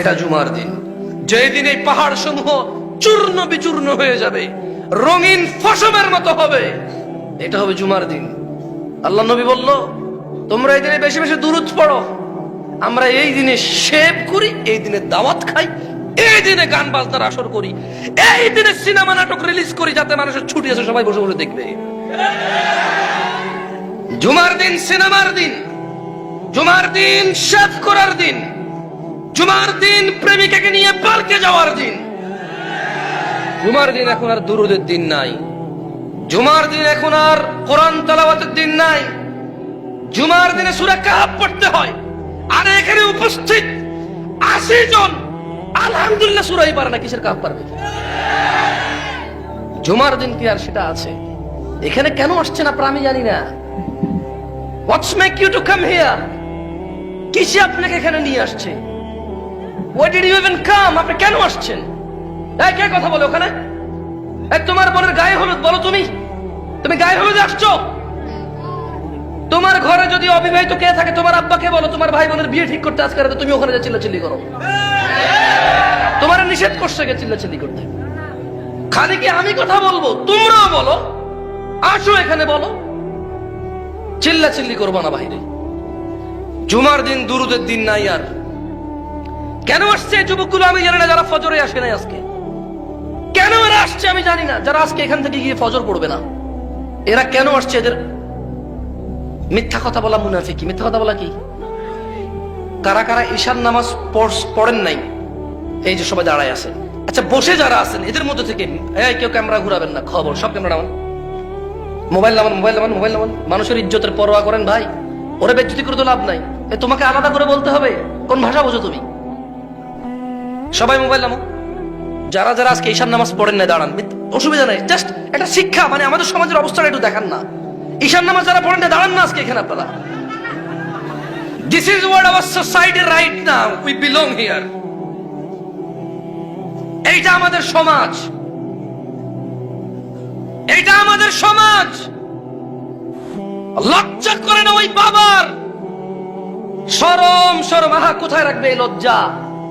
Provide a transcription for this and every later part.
এটা জুমার দিন। যেই দিন এই পাহাড় সমূহ চূর্ণ বিচূর্ণ হয়ে যাবে, রঙিন ফসমের মতো হবে, এটা হবে জুমার দিন। আল্লাহ নবী বলল, তোমরা এই দিনে বেশি বেশি দূরত পড়ো। আমরা এই দিনে শেভ করি, এই দিনে দাওয়াত খাই, এই দিনে গান বাজনার আসর করি, এই দিনে সিনেমা নাটক রিলিজ করি যাতে মানুষের ছুটি আছে সবাই বসে বসে দেখবে। জুমার দিন সিনেমার দিন, জুমার দিন শেভ করার দিন জুমার দিন প্রেমিকাকে নিয়ে পার্কে যাওয়ার দিন। জুমার দিন এখন আর দুরুদের দিন নাই। জুমার দিন এখন আর কোরআন তালাওয়াতের দিন নাই। জুমার দিনে সুরা কাহাব পড়তে হয়। আর এখানে উপস্থিত আশি জন, আলহামদুলিল্লাহ সুরাই পারে না, কিসের কাহাব পারবে? জুমার দিন কি আর সেটা আছে? এখানে কেন আসছেন আপনারা আমি জানি না। What's make you to come here কিসে আপনাকে এখানে নিয়ে আসছে? What did you even come আপনি কেন আসছেন? এই কে কথা বলে ওখানে? এই তোমার বোনের গায়ে হলুদ, বলো তুমি। তুমি গায়ে হলুদ আসছো? তোমার ঘরে যদি অবিবাহিত কে থাকে, তোমার আব্বাকে বলো, তোমার ভাই বোনের বিয়ে ঠিক করতে আজকে তুমি ওখানে যা চিল্লাচিল্লি করো। তোমার নিষেধ করছে গে চিল্লাচিল্লি করতে? খালি কি আমি কথা বলব? তোমরাও বলো। আসো এখানে বলো। চিল্লাচিল্লি করব না বাইরে। জুমার দিন, দুরুদের দিন নাই আর। কেন আসছে যুবকগুলো? আমি জানি না যারা ফজরে আসে নাই আজকে। কেন এরা আসছে আমি জানি না। যারা আজকে এখান থেকে গিয়ে ফজর পড়বে না। এরা কেন আসছে এদের? মিথ্যা কথা বলা মুনাফিকি মিথ্যা কথা বলা কি? কারা কারা ঈশান নামাজ পড়েন নাই? এই যে সবাই দাঁড়ায় আছে। আচ্ছা বসে যারা আছেন, এদের মধ্যে থেকে কেউ ক্যামেরা ঘুরাবেন না। খবর, সব ক্যামেরা নামান। মোবাইল নামান মোবাইল নামান মোবাইল নামান। মানুষের ইজ্জতের পরোয়া করেন ভাই। ওরে বেজ্জতি করে তো লাভ নাই। তোমাকে আলাদা করে বলতে হবে? কোন ভাষা বোঝো তুমি? সবাই মোবাইল নামো। যারা যারা আজকে ঈশান নামাজ পড়েন না দাঁড়ান। অসুবিধা নাই। জাস্ট একটা শিক্ষা মানে আমাদের সমাজের অবস্থাটা একটু দেখান না। ঈশান নামাজ যারা পড়েন না দাঁড়ান না আজকে এখানে আপনারা। This is our society right now we belong here এইটা আমাদের সমাজ। এইটা আমাদের সমাজ। লজ্জা করে না ওই বাবার। সরম সরম। আহা, কোথায় রাখবে এই লজ্জা?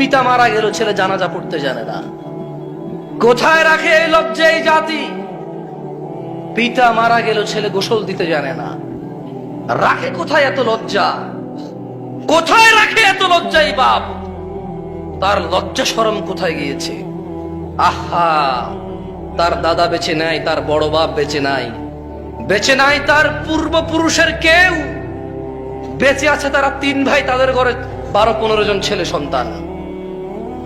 পিতা মারা গেল, ছেলে জানাজা পড়তে জানে না। কোথায় রাখে এই লজ্জা এই জাতি? পিতা মারা গেল, ছেলে গোসল দিতে জানে না। রাখে কোথায় এত লজ্জা? কোথায় রাখে এত লজ্জা এই বাপ? তার লজ্জা সরম কোথায় গিয়েছে? আহা! তার দাদা বেঁচে নাই, তার বড় বাপ বেঁচে নাই। বেঁচে নাই তার পূর্বপুরুষের কেউ। বেঁচে আছে তারা তিন ভাই, তাদের ঘরে বারো পনেরো জন ছেলে সন্তান।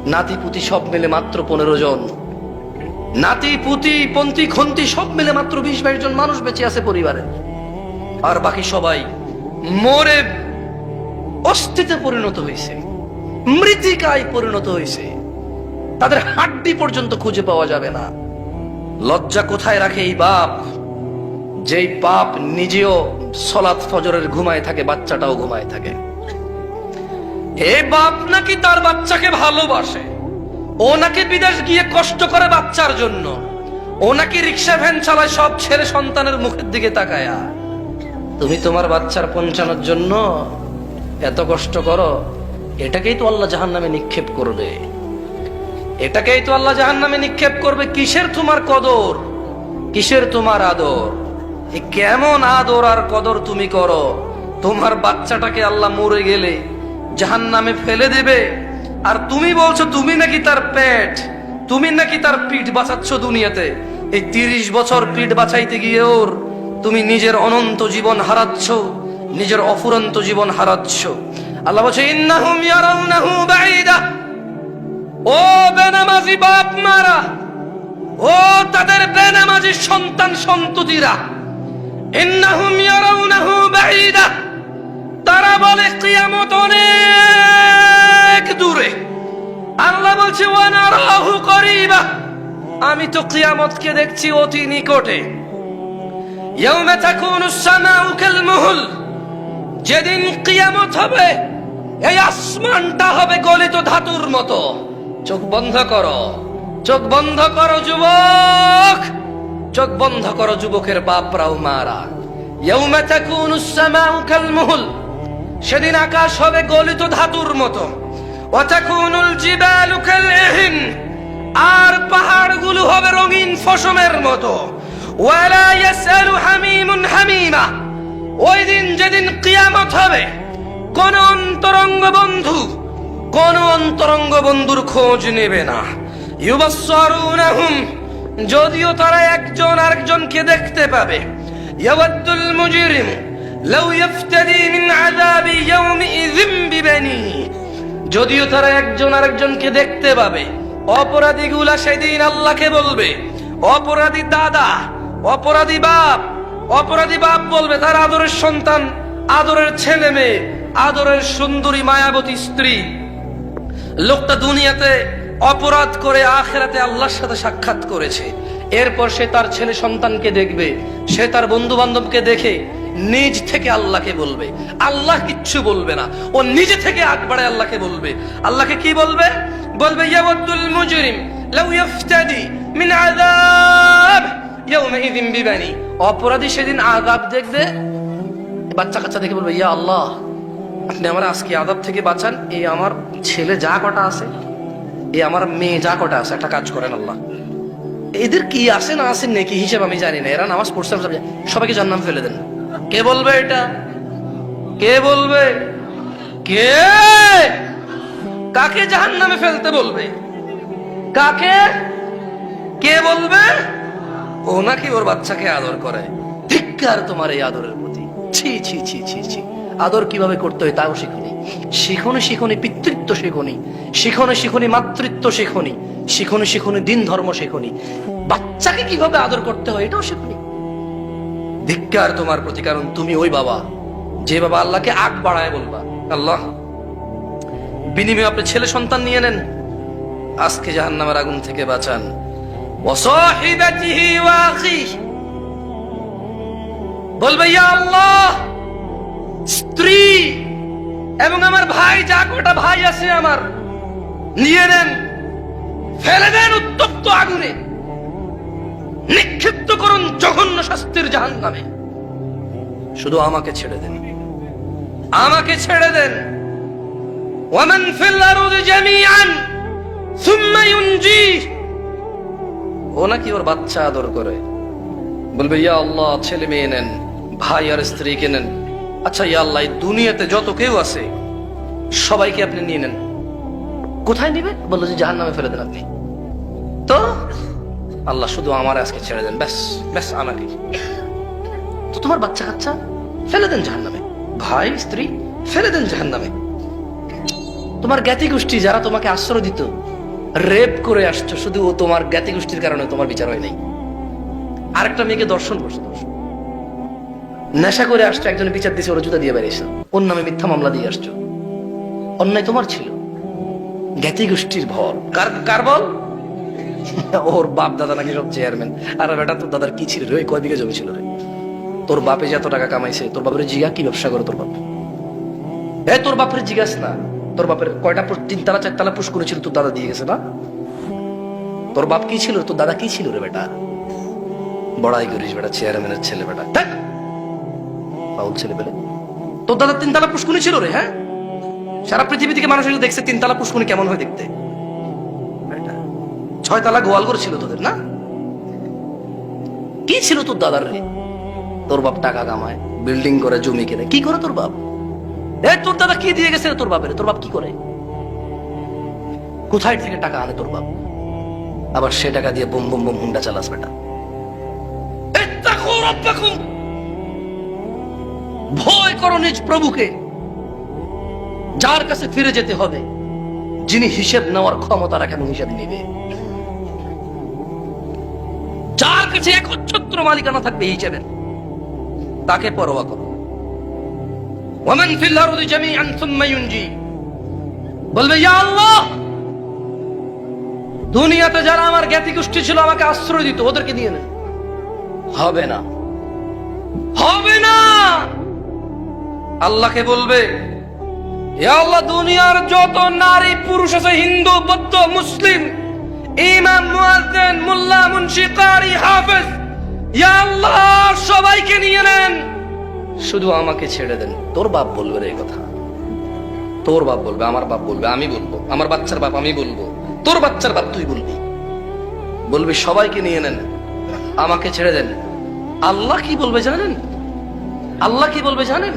নাতি পুতি সব মিলে মাত্র পনেরো জন। নাতি পুতি পন্থী, খন্তি সব মিলে মাত্র বিশ বাইশ জন মানুষ বেঁচে আছে পরিবারে। আর বাকি সবাই মরে অস্থিতে পরিণত হয়েছে। মৃতিকায় পরিণত হয়েছে। তাদের হাড্ডি পর্যন্ত খুঁজে পাওয়া যাবে না। লজ্জা কোথায় রাখে এই বাপ? যেই বাপ নিজেও সলাৎ ফজরের ঘুমায় থাকে, বাচ্চাটাও ঘুমায় থাকে। এ বাপ নাকি তার বাচ্চাকে ভালোবাসে? ও নাকি বিদেশ গিয়ে কষ্ট করে বাচ্চার জন্য? ও নাকি রিক্সা, ভ্যান চালায় সব ছেলে সন্তানের মুখের দিকে তাকায়া? তুমি তোমার বাচ্চার পৌঁছানোর জন্য এত কষ্ট করো, এটাকেই তো আল্লাহ জাহান নামে নিক্ষেপ করবে। এটাকেই তো আল্লাহ জাহান নামে নিক্ষেপ করবে কিসের তোমার কদর? কিসের তোমার আদর? কেমন আদর আর কদর তুমি করো? তোমার বাচ্চাটাকে আল্লাহ মরে গেলে জাহান নামে ফেলে দেবে। আর তুমি বলছো, তুমি নাকি তার পেট, তুমি নাকি তার পিঠ বাঁচাচ্ছ দুনিয়াতে। এই তিরিশ বছর পিঠ বাঁচাইতে গিয়ে ওর তুমি নিজের অনন্ত জীবন হারাচ্ছ, নিজের অফুরন্ত জীবন হারাচ্ছ। আল্লাহ বলছে, ইন্নাহুম ইয়ারাউনাহু বাঈদা। ও বেনামাজি বাপ মারা ও তাদের বেনামাজি সন্তান সন্ততিরা, ইন্নাহুম ইয়ারাউনাহু বাঈদা। তারা বলে কিয়ামত আমি তো কিয়ামতকে দেখছি অতি নিকটে। যেদিন কিয়ামত হবে, এই আসমানটা হবে গলিত ধাতুর মতো। চোখ বন্ধ করো, চোখ বন্ধ করো যুবক। চোখ বন্ধ করো যুবকের বাপরাও মারা। সেদিন আকাশ হবে গলিত ধাতুর মতো। আর পাহাড়গুলো হবে রঙিন ফসমের মতো। ওই দিন যেদিন কিয়ামত হবে, কোন অন্তরঙ্গ বন্ধু, কোন অন্তরঙ্গ বন্ধুর খোঁজ নেবে না। যদিও তারা একজন আরেকজনকে দেখতে পাবে। ইয়াওয়াদ্দুল মুজরিম, লাউ ইফতাদি মিন আযাবি ইয়াউমিযিম বিবানিহি যদিও তারা একজন আরেকজনকে দেখতে পাবে। অপরাধীগুলা সেদিন আল্লাহকে বলবে। অপরাধী দাদা, অপরাধী বাপ অপরাধী বাপ বলবে, তার আদরের সন্তান, আদরের ছেলে মেয়ে, আদরের সুন্দরী মায়াবতী স্ত্রী। লোকটা দুনিয়াতে অপরাধ করে আখেরাতে আল্লাহর সাথে সাক্ষাৎ করেছে। এরপর সে তার ছেলে সন্তানকে দেখবে, সে তার বন্ধু বান্ধবকে দেখে নিজ থেকে আল্লাহকে বলবে। আল্লাহ কিচ্ছু বলবে না। ও নিজে থেকে বাড়ায় আল্লাহকে বলবে। আল্লাহকে কি বলবে? বলবে ইয়াওয়াদ্দুল মুজরিম, লাউ ইফতাদি মিন আযাব ইয়াউমাইযিন বিবানি। অপরাধী সেদিন আযাব দেখবে বাচ্চা কাচ্চা দেখে বলবে, ইয়া আল্লাহ, আপনি আমার আজকে আদাব থেকে বাঁচান। এই আমার ছেলে যা কটা আছে এই আমার মেয়ে যা কটা আছে, একটা কাজ করেন আল্লাহ। এদের কি আছে না আছে নাকি হিসেব আমি জানি না। এরা নামাজ পড়ছে, সবাইকে জান্নাম ফেলে দেন। কে বলবে এটা? কে বলবে? কে? কাকে জাহান্নামে ফেলতে বলবে? কাকে? কে বলবে? ও নাকি ওর বাচ্চাকে আদর করে। ধিক্কার তোমার এই আদরের প্রতি। ছি ছি ছি ছি ছি। আদর কীভাবে করতে হয় তাও শিখুনি। শিখনে, শিখনি, পিতৃত্ব শিখনি। শিখনে, শিখনি, মাতৃত্ব শিখনি। শিখনে, শিখনি দিন ধর্ম শিখনি। বাচ্চাকে কীভাবে আদর করতে হয় এটাও শিখনি। ধিক্কার তোমার প্রতি, কারণ তুমি ওই বাবা। যে বাবা আল্লাহকে আগ বাড়ায় বলবা। আল্লাহ, বিনিময়ে আপনি ছেলে সন্তান নিয়ে নেন। আজকে জাহান্নামের আগুন থেকে বাঁচান। বলবে আল্লাহ, স্ত্রী এবং আমার ভাই, যা কটা ভাই আছে আমার, নিয়ে নেন। ফেলে দেন উত্তপ্ত আগুনে। নিক্ষিপ্ত করুন জঘন্য শাস্তির জাহান নামে শুধু আমাকে ছেড়ে দেন। আমাকে ছেড়ে দেন। ওয়ামান ও নাকি ওর বাচ্চা আদর করে। বলবে, ইয়া আল্লাহ, ছেলে মেয়ে নেন, ভাই আর স্ত্রীকে নেন। আচ্ছা ইয়া আল্লাহ দুনিয়াতে যত কেউ আছে, সবাইকে আপনি নিয়ে নেন। কোথায় নিবে? বলল যে জাহান নামে ফেলে দেন আপনি। আল্লাহ শুধু আমার আজকে ছেড়ে দেন, ব্যাস ব্যাস আমাকে তো তোমার বাচ্চা কাচ্চা, ফেলে দেন জাহান নামে ভাই, স্ত্রী, ফেলে দেন জাহান নামে তোমার জ্ঞাতি গোষ্ঠী যারা তোমাকে আশ্রয় দিত, রেপ করে আসছো শুধু ও তোমার জ্ঞাতি গোষ্ঠীর কারণে তোমার বিচার হয় নাই। আরেকটা মেয়েকে দর্শন করছ নেশা করে আসছো একজন বিচার দিয়েছে ওরা জুতা দিয়ে বেরিয়েছে ওর নামে মিথ্যা মামলা দিয়ে আসছো অন্যায় তোমার ছিল। জ্ঞাতি গোষ্ঠীর ভর। কার কার বল? ওর বাপ দাদা নাকি সব চেয়ারম্যান আর বেটা, তোর দাদার কি ছিল রে? কয় বিঘা জমি ছিল রে? তোর বাপে যে এত টাকা কামাইছে, তোর বাপের জিগা কি ব্যবসা করে তোর বাপ? এ, তোর বাপের জিজ্ঞাস না। তোর বাপের কয়টা তিনতলা, চারতলা পুষ করেছিল তোর দাদা দিয়ে গেছে না? তোর বাপ কি ছিল? তোর দাদা কি ছিল রে বেটা? বড়াই করিস বেটা চেয়ারম্যানের ছেলে বেটা। ধ্যাৎ। বাউল ছেলে পেলে তোর দাদা তিনতলা পুষ্কুনি ছিল রে হ্যাঁ? সারা পৃথিবী থেকে মানুষ দেখছে তিনতলা পুষ্কুনি কেমন হয় দেখতে। ছয়তলা গোয়ালঘর ছিল তোদের, না? কি ছিল তোর দাদার রে? তোর বাপ টাকা কামায় বিল্ডিং করে, জমি কেনে। কি করে তোর বাপ? এ, তোর দাদা কি দিয়ে গেছে তোর বাপের? তোর বাপ কি করে? কোথায় থেকে টাকা আনে তোর বাপ? আবার সে টাকা দিয়ে বুম বুম বুম হুন্ডা চালাস বেটা। ভয় করো নিজ প্রভুকে। যার কাছে ফিরে যেতে হবে, যিনি হিসেব নেওয়ার ক্ষমতা রাখেন হিসেব নিবে। কাছে একচ্ছত্র মালিকানা থাকবে হিসেবে, তাকে পরোয়া করো। বলবে, ইয়া আল্লাহ, দুনিয়াতে যারা আমার জ্ঞাতি গোষ্ঠী ছিল আমাকে আশ্রয় দিত, ওদেরকে দিয়ে নেন হবে না। হবে না! আল্লাহকে বলবে আল্লাহ, দুনিয়ার যত নারী, পুরুষ আছে, হিন্দু, বৌদ্ধ, মুসলিম ইমাম, মুয়াজ্জিন, মোল্লা মুন্সি কারি হাফেজ। ইয়া আল্লাহ, সবাইকে নিয়ে নেন। শুধু আমাকে ছেড়ে দেন। তোর বাপ বলবে রে কথা। তোর বাপ বলবে, আমার বাপ বলবে, আমি বলব। আমার বাচ্চার বাপ আমি বলব। তোর বাচ্চার বাপ তুই বলবি। বলবি, সবাইকে নিয়ে নেন। আমাকে ছেড়ে দেন। আল্লাহ কি বলবে জানেন? আল্লাহ কি বলবে জানেন?